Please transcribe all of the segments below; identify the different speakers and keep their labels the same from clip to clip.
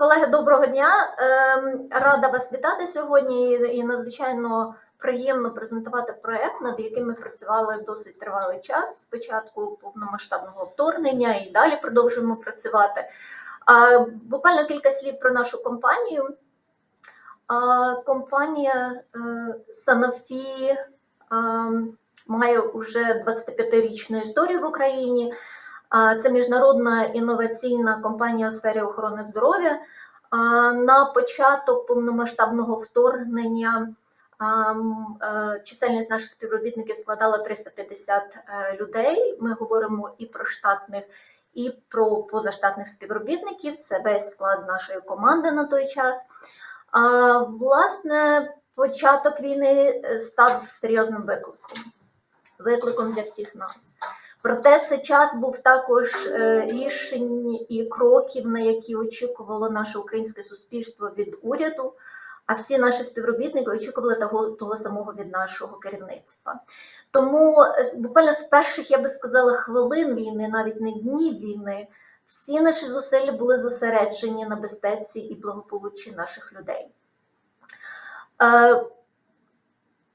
Speaker 1: Колеги, доброго дня. Ем, Рада вас вітати сьогодні і надзвичайно приємно презентувати проект, над яким ми працювали досить тривалий час з початку повномасштабного вторгнення і далі продовжуємо працювати. Буквально кілька слів про нашу компанію. Компанія е, Sanofi ем, має уже 25-річну історію в Україні. Це міжнародна інноваційна компанія у сфері охорони здоров'я. На початок повномасштабного вторгнення е, чисельність наших співробітників складала 350 е, людей. Ми говоримо і про штатних, і про позаштатних співробітників. Це весь склад нашої команди на той час. Власне, початок війни став серйозним викликом, викликом для всіх нас. Проте цей час був також е, рішень і кроків, на які очікувало наше українське суспільство від уряду. А всі наші співробітники очікували того, того самого від нашого керівництва. Тому е, буквально з перших, я би сказала, хвилин війни, навіть не днів війни, всі наші зусилля були зосереджені на безпеці і благополуччі наших людей.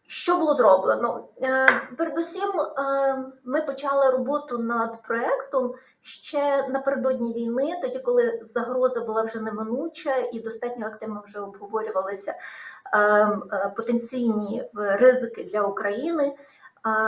Speaker 1: Що було зроблено? Е, Передусім, е, ми почали роботу над проектом ще напередодні війни, тоді, коли загроза була вже неминуча і достатньо активно вже обговорювалися е, потенційні ризики для України.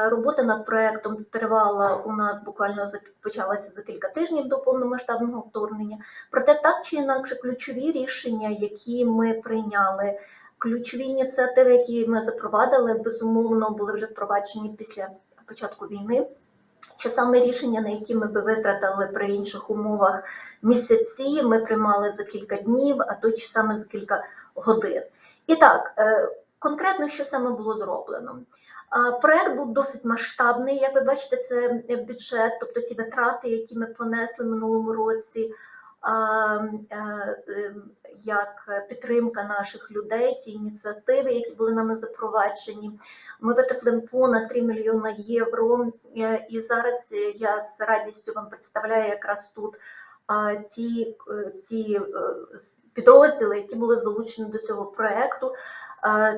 Speaker 1: Робота над проектом тривала у нас буквально почалася за кілька тижнів до повномасштабного вторгнення. Проте так чи інакше ключові рішення, які ми прийняли. Ключові ініціативи, які ми запровадили, безумовно були вже впроваджені після початку війни. Чи саме рішення, на які ми би витратили при інших умовах місяці, ми приймали за кілька днів, а то чи саме за кілька годин. І так, е, конкретно що саме було зроблено? Проект був досить масштабний. Як ви бачите, це бюджет, тобто ті витрати, які ми понесли минулому році. Е, е, Як підтримка наших людей, ті ініціативи, які були нами запроваджені. Ми витратили понад 3 мільйони євро. Е, І зараз я з радістю вам представляю якраз тут ті, ті підрозділи, які були залучені до цього проекту.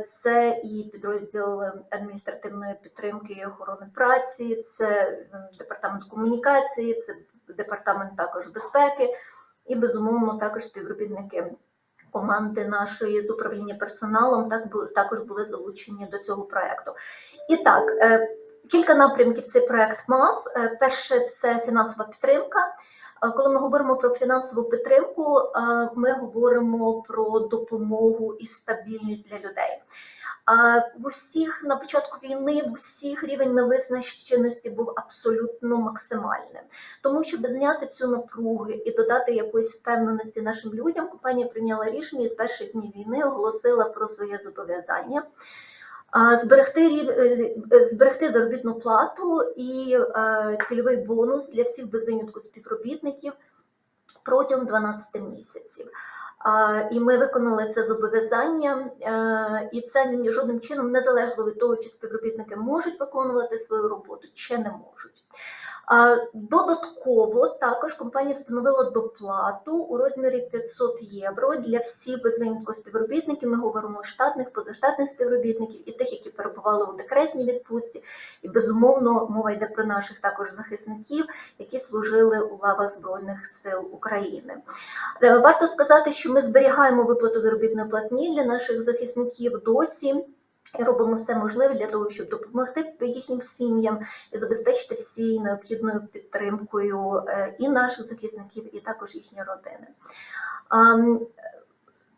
Speaker 1: Це і підрозділ адміністративної підтримки і охорони праці, це департамент комунікації, це департамент також безпеки, і безумовно також співробітники команди нашої з управління персоналом так також були залучені до цього проекту. І так, е, кілька напрямків цей проект мав. Е, Перше це фінансова підтримка. Е, Коли ми говоримо про фінансову підтримку, ми говоримо про допомогу і стабільність для людей. В усіх на початку війни в усіх рівень невизначеності був абсолютно максимальним. Тому щоб зняти цю напругу і додати якоїсь впевненості нашим людям, компанія прийняла рішення з перших днів війни оголосила про своє зобов'язання. Зберегти е, е, зберегти заробітну плату і е, цільовий бонус для всіх без винятку співробітників протягом 12 місяців. І ми виконали це зобов'язання, е, і це жодним чином не залежало від того, чи співробітники можуть виконувати свою роботу, чи не можуть. Додатково також компанія встановила доплату у розмірі 500 євро для всіх безвинятку співробітників. Ми говоримо штатних, позаштатних співробітників і тих, які перебували у декретній відпустці. І безумовно мова йде про наших також захисників, які служили у лавах Збройних сил України. Е, Варто сказати, що ми зберігаємо виплату заробітної платні для наших захисників досі. І робимо все можливе для того, щоб допомогти їхнім сім'ям і забезпечити всією необхідною підтримкою е, і наших захисників, і також їхні родини.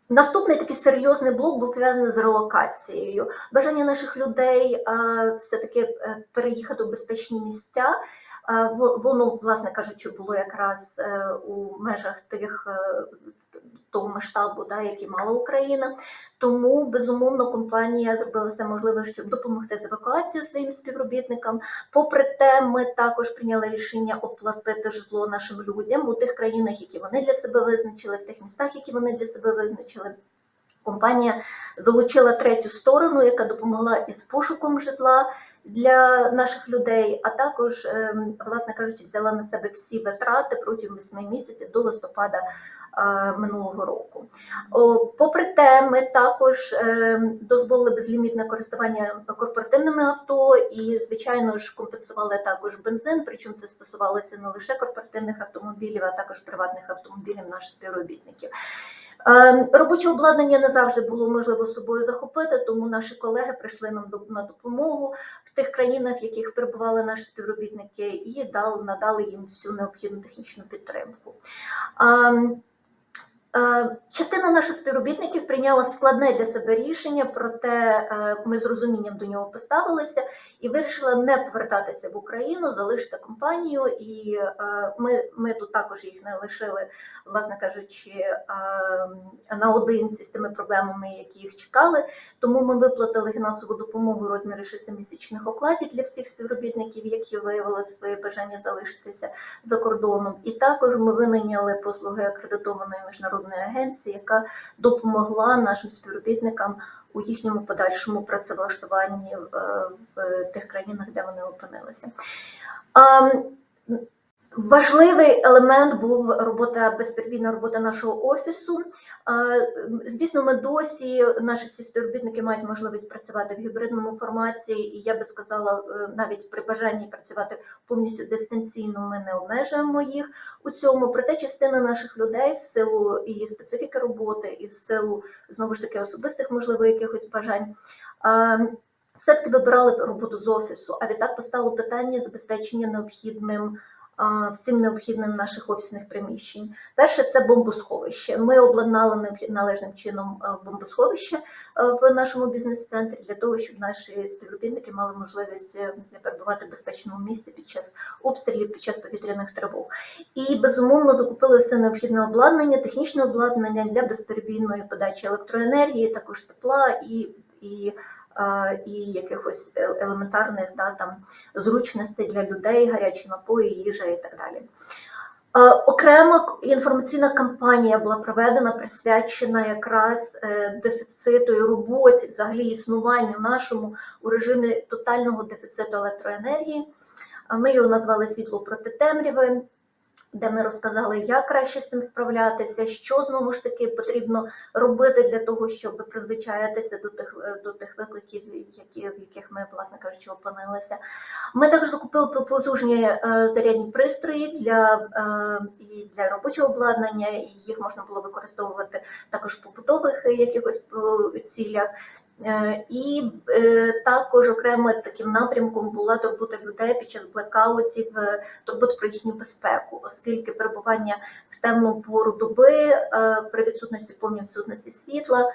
Speaker 1: Наступний такий серйозний блок був пов'язаний з релокацією. Бажання наших людей е, все-таки е, переїхати у безпечні місця. Воно, власне кажучи, було якраз у межах тих того масштабу, да, який мала Україна. Тому безумовно компанія зробила все можливе, щоб допомогти з евакуацією своїм співробітникам. Попри те, ми також прийняли рішення оплатити житло нашим людям у тих країнах, які вони для себе визначили, в тих містах, які вони для себе визначили. Компанія залучила третю сторону, яка допомогла із пошуком житла для наших людей, а також, ем, власне кажучи, взяла на себе всі витрати протягом 8 місяців до листопада минулого року. Попри те, ми також ем, дозволили безлімітне користування корпоративними авто і, звичайно ж, компенсували також бензин. Причому це стосувалося не лише корпоративних автомобілів, а також приватних автомобілів наших співробітників. Е, Робоче обладнання не завжди було можливо з собою захопити, тому наші колеги прийшли нам на допомогу в тих країнах, в яких перебували наші співробітники, і надали їм всю необхідну технічну підтримку. Е, Частина наших співробітників прийняла складне для себе рішення, проте е, ми з розумінням до нього поставилися і вирішила не повертатися в Україну, залишити компанію. І е, ми, ми тут також їх не лишили, власне кажучи, наодинці з тими проблемами, які їх чекали. Тому ми виплатили фінансову допомогу у розмірі шестимісячних окладів для всіх співробітників, які виявили своє бажання залишитися за кордоном. І також ми винайняли послуги акредитованої міжнародної агенції, яка допомогла нашим співробітникам у їхньому подальшому працевлаштуванні е, в тих країнах, де вони опинилися. Важливий елемент був робота безперебійна робота нашого офісу. Звісно, ми досі наші всі співробітники мають можливість працювати в гібридному форматі, і я би сказала, е, навіть при бажанні працювати повністю дистанційно ми не обмежуємо їх у цьому. Проте частина наших людей в силу і специфіки роботи, і в силу знову ж таки особистих, можливо, якихось бажань. е, Все-таки вибирали роботу з офісу, а відтак постало питання забезпечення необхідним всім необхідним наших офісних приміщень. Перше це бомбосховище. Ми обладнали належним чином е, бомбосховище е, в нашому бізнес-центрі для того, щоб наші співробітники мали можливість е, перебувати в безпечному місці під час обстрілів, під час повітряних тривог. І безумовно закупили все необхідне обладнання, технічне обладнання для безперебійної подачі електроенергії, також тепла і. і і якихось е- елементарних да, там, зручностей для людей, гарячі напої, їжа і так далі. Окрема інформаційна кампанія була проведена, присвячена якраз е, дефіциту і роботі, взагалі існуванню нашому у режимі тотального дефіциту електроенергії. Ми його назвали світло проти темряви, де ми розказали, як краще з цим справлятися, що знову ж таки потрібно робити для того, щоб призвичаїтися до тих е, до тих викликів, які в яких ми, власне кажучи, опинилися. Ми також закупили потужні е, зарядні пристрої для, е, і для робочого обладнання, і їх можна було використовувати також в побутових якихось цілях. Е, І е, також окремим таким напрямком була турбота людей під час блекаутів, е, турбота про їхню безпеку, оскільки перебування в темну пору доби при відсутності повній відсутності світла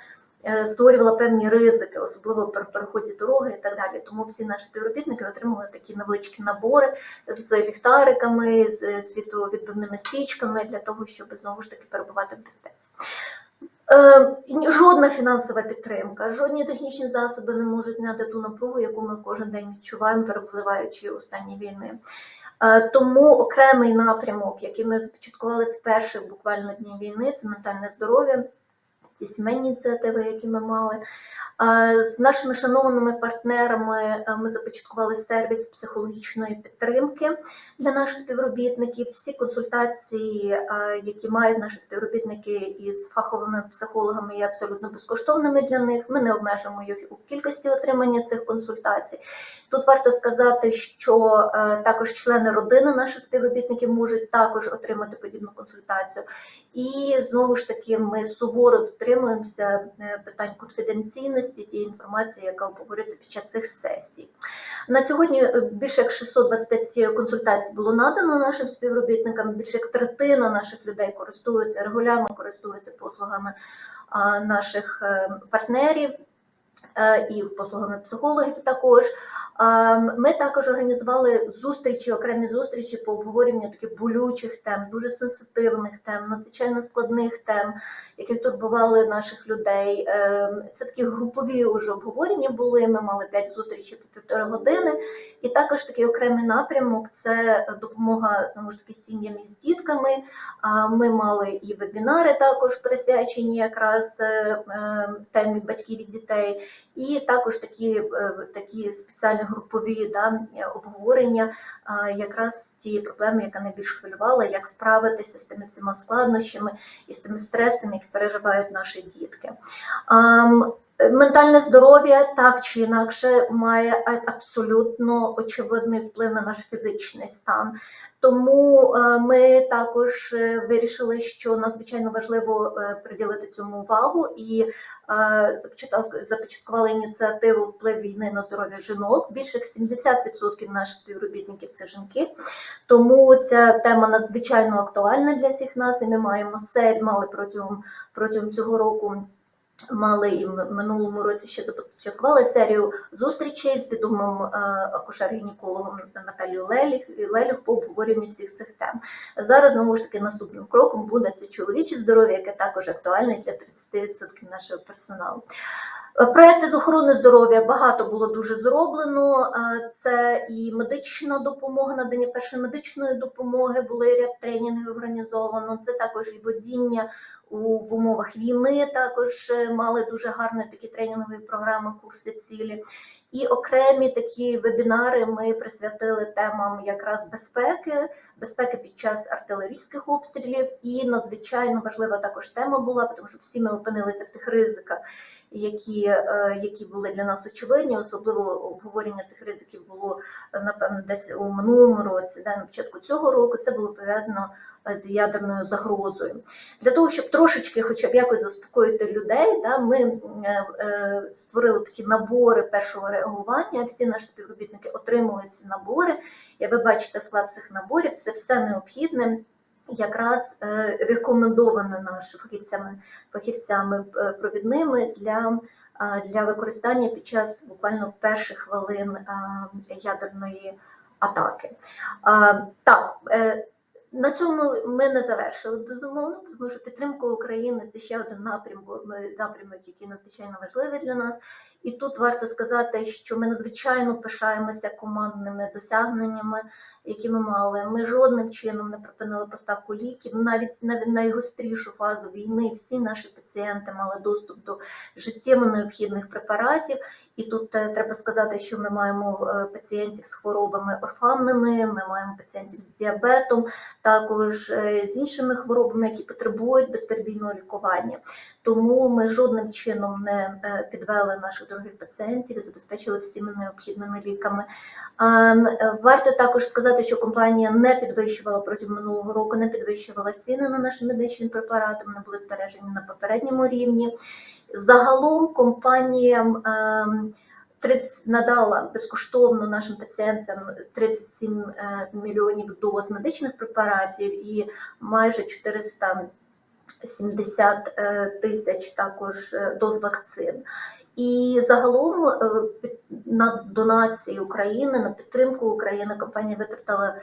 Speaker 1: створювала певні ризики, особливо при переході дороги і так далі. Тому всі наші співробітники отримали такі невеличкі набори з ліхтариками, з світовідбивними стрічками для того, щоб знову ж таки перебувати в безпеці. Е, Жодна фінансова підтримка, жодні технічні засоби не можуть зняти ту напругу, яку ми кожен день відчуваємо, перепливаючи у стані війни. Е, Тому окремий напрямок, який ми започаткували з перших буквально днів війни, це ментальне здоров'я, ті сімейні ініціативи, які ми мали. З нашими шанованими партнерами ми започаткували сервіс психологічної підтримки для наших співробітників. Всі консультації, які мають наші співробітники із фаховими психологами, є абсолютно безкоштовними для них. Ми не обмежуємо їх у кількості отримання цих консультацій. Тут варто сказати, що також члени родини наших співробітників можуть також отримати подібну консультацію. І знову ж таки, ми суворо дотримуємося е, питань конфіденційності тієї інформації, яка обговорюється під час цих сесій. На сьогодні е, більше як 625 консультацій було надано нашим співробітникам. Більше як третина наших людей користуються регулярно користуються послугами наших е, партнерів. Е, І послугами психологів також. Ми також організували зустрічі, окремі зустрічі по обговоренню таких болючих тем, дуже сенситивних тем, надзвичайно складних тем, які турбували наших людей. Е, Це такі групові вже обговорення були. Ми мали п'ять зустрічей по півтори години. І також такий окремий напрямок це допомога знову ж таки сім'ям із дітками. Ми мали і вебінари також присвячені якраз е, е, темі батьків і дітей. І також такі, е, такі спеціальні групові да, обговорення якраз цієї проблеми, яка найбільш хвилювала, як справитися з тими всіма складнощами і з тими стресами, які переживають наші дітки. Ментальне здоров'я так чи інакше має абсолютно очевидний вплив на наш фізичний стан. Тому е, ми також е, вирішили, що надзвичайно важливо е, приділити цьому увагу і започаткували ініціативу вплив війни на здоров'я жінок. Більше як 70% наших співробітників це жінки. Тому ця тема надзвичайно актуальна для всіх нас, і ми маємо серію, мали протягом протягом цього року. Мали і в минулому році ще започаткували серію зустрічей з відомим е, акушер-гінекологом Наталією Леліх, Леліх по обговоренню всіх цих тем. Зараз знову ж таки наступним кроком буде це чоловіче здоров'я, яке також актуальне для 30% нашого персоналу. Е, Проекти з охорони здоров'я багато було дуже зроблено. Е, Це і медична допомога, надання першої медичної допомоги, були ряд тренінгів організовано. Це також і водіння у в умовах війни. Також е, мали дуже гарні такі тренінгові програми, курси цілі. І окремі такі вебінари ми присвятили темам якраз безпеки, безпеки під час артилерійських обстрілів. І надзвичайно важлива також тема була, тому що всі ми опинилися в тих ризиках, які, е, які були для нас очевидні. Особливо обговорення цих ризиків було е, напевно десь у минулому році, да, на початку цього року. Це було пов'язано е, з ядерною загрозою. Для того, щоб трошечки, хоча б якось заспокоїти людей, да, ми створили такі набори першого реагування. Всі наші співробітники отримали ці набори. І ви бачите склад цих наборів. Це все необхідне. Якраз рекомендована рекомендоване нашими фахівцями, фахівцями е, провідними для, е, для використання під час буквально перших хвилин е, ядерної атаки. Так, е, на цьому ми не завершили безумовно, тому що підтримка України це ще один напрямок, напрямок, який надзвичайно важливий для нас. І тут варто сказати, що ми надзвичайно пишаємося командними досягненнями, які ми мали. Ми жодним чином не припинили поставку ліків. Навіть на найгострішу фазу війни всі наші пацієнти мали доступ до життєво необхідних препаратів. І тут е, треба сказати, що ми маємо е, пацієнтів з хворобами орфанними, ми маємо пацієнтів з діабетом, також е, з іншими хворобами, які потребують безперебійного лікування. Тому ми жодним чином не підвели наших дорогих пацієнтів і забезпечили всіми необхідними ліками. А, м, е, Варто також сказати, що компанія не підвищувала протягом минулого року, не підвищувала ціни на наші медичні препарати, вони були збережені на попередньому рівні. Загалом компанія ем, 30 надала безкоштовно нашим пацієнтам 37 е, мільйонів доз медичних препаратів і майже 470 е, тисяч також е, доз вакцин. І загалом на донації України, на підтримку України компанія витратила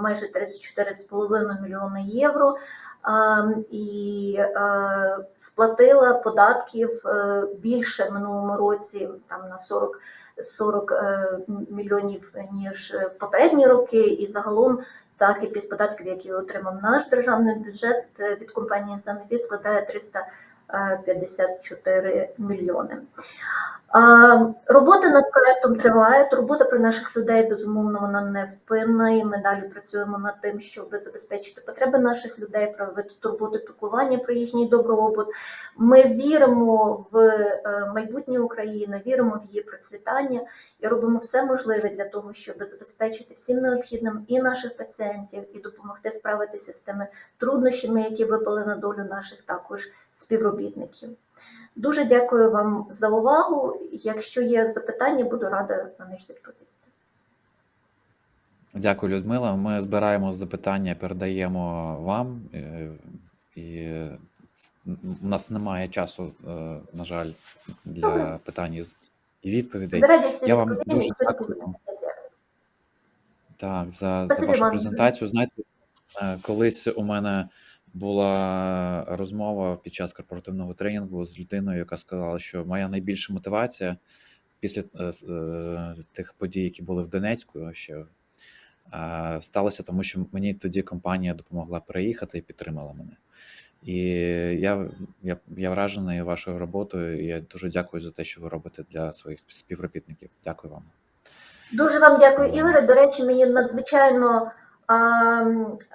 Speaker 1: майже 34,5 мільйони євро. А, і е, сплатила податків е, більше в минулому році, там на 40, 40 е, мільйонів ніж попередні роки, і загалом та кількість податків, які отримав наш державний бюджет від компанії Санепі, складає 354 мільйони. Робота над проектом триває. Робота про наших людей безумовно вона невпинна. І ми далі працюємо над тим, щоб забезпечити потреби наших людей, проявити турботу піклування про їхній добробут. Ми віримо в е, майбутнє України, віримо в її процвітання і робимо все можливе для того, щоб забезпечити всім необхідним і наших пацієнтів, і допомогти справитися з тими труднощами, які випали на долю наших також співробітників. Дуже дякую вам за увагу. Якщо є запитання, буду рада на них відповісти.
Speaker 2: Дякую, Людмила. Ми збираємо запитання, передаємо вам. е, І у нас немає часу, е, на жаль, для питань і відповідей. Я вам дуже дякую. Так, за, за вашу
Speaker 1: вам.
Speaker 2: презентацію. Знаєте, е, колись у мене була розмова під час корпоративного тренінгу з людиною, яка сказала, що моя найбільша мотивація після е, е, тих подій, які були в Донецьку, ще е, сталося, тому що мені тоді компанія допомогла переїхати і підтримала мене. І я, я, я вражений вашою роботою. І я дуже дякую за те, що ви робите для своїх співробітників. Дякую вам.
Speaker 1: Дуже вам дякую, Ігоре. До речі, мені надзвичайно,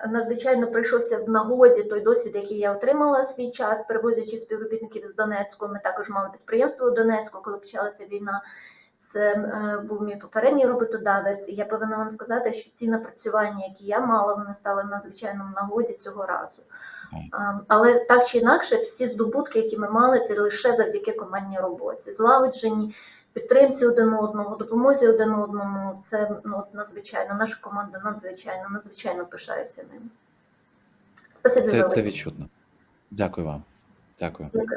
Speaker 1: надзвичайно прийшовся в нагоді той досвід, який я отримала свій час, перевозячи співробітників з Донецьку. Ми також мали підприємство у Донецьку, коли почалася війна. Це був мій попередній роботодавець, і я повинна вам сказати, що ці напрацювання, які я мала, вони стали надзвичайно в нагоді цього разу. Але так чи інакше, всі здобутки, які ми мали, це лише завдяки командній роботі, злагодженні, підтримці один одного, допомозі один одному. Це ну, надзвичайно. Наша команда надзвичайно, надзвичайно пишаюся ним. Спасибі
Speaker 2: Це, це відчутно. Дякую вам. Дякую.
Speaker 1: Дякую.